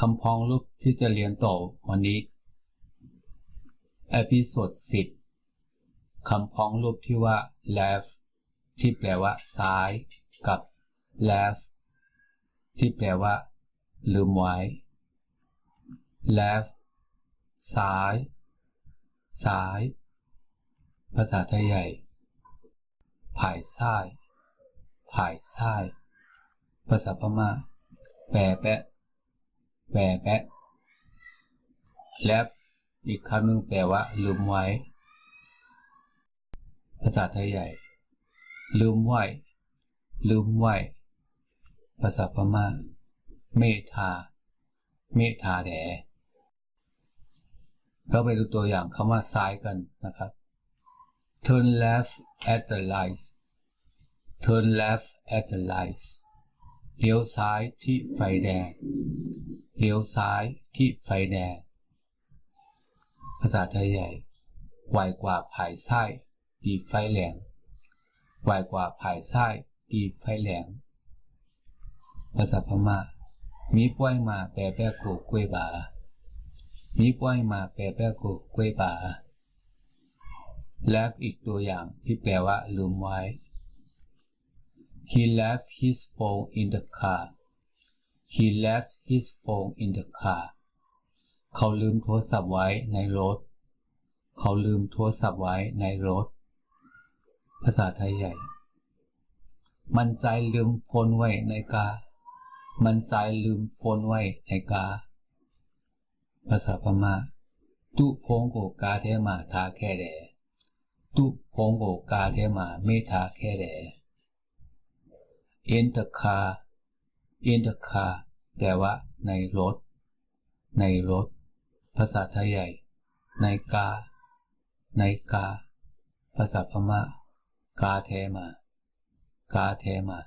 คำพ้องรูปที่จะเรียนต่อวันนี้อพิโซดสิบคำพ้องรูปที่ว่า left ที่แปลว่า ซ้ายกับ left ที่แปลว่า ลืมไว้ left ซ้าย ซ้าย ภาษาไทยใหญ่ผายซ้ายผายซ้าย ภาษาพม่า แปะแปะ แปะแปะ left อีกคำหนึ่งแปลว่าลืมไว้ ภาษาไทยใหญ่ ลืมไว้ ลืมไว้ ภาษาพม่า เมธา เมธาแดเราไปดูตัวอย่างคำว่าซ้ายกันนะครับ turn left at the lights turn left at the lights เลี้ยวซ้ายที่ไฟแดง เลี้ยวซ้ายที่ไฟแดงภาษาไทยใหญ่ไวกว่าผายซ้ตีไฟแหลงไวกว่าผายซ้ตีไฟแหลงภาษาพม่ามีป้วยมาแปลแปะโกกล้วยบามีป้วยมาแปลแปะโกกล้วยบา left อีกตัวอย่างที่แปลว่าลืมไว้ he left his phone in the car he left his phone in the car เขาลืมโทรศัพท์ไว้ในรถ เขาลืมโทรศัพท์ไว้ในรถ ภาษาไทยใหญ่ มันใจลืมโฟนไว้ในกา มันใจลืมโฟนไว้ในกา ภาษาพม่าตุโพงโกกาเทมาทาแค่แดตุโพงโกกาเทมาไม่ทาแค่แด in the car in the car แปลว่า ในรถ ในรถ ภาษาไทยใหญ่ ในกา ในกา ภาษาพม่ากาเทมากาเทมา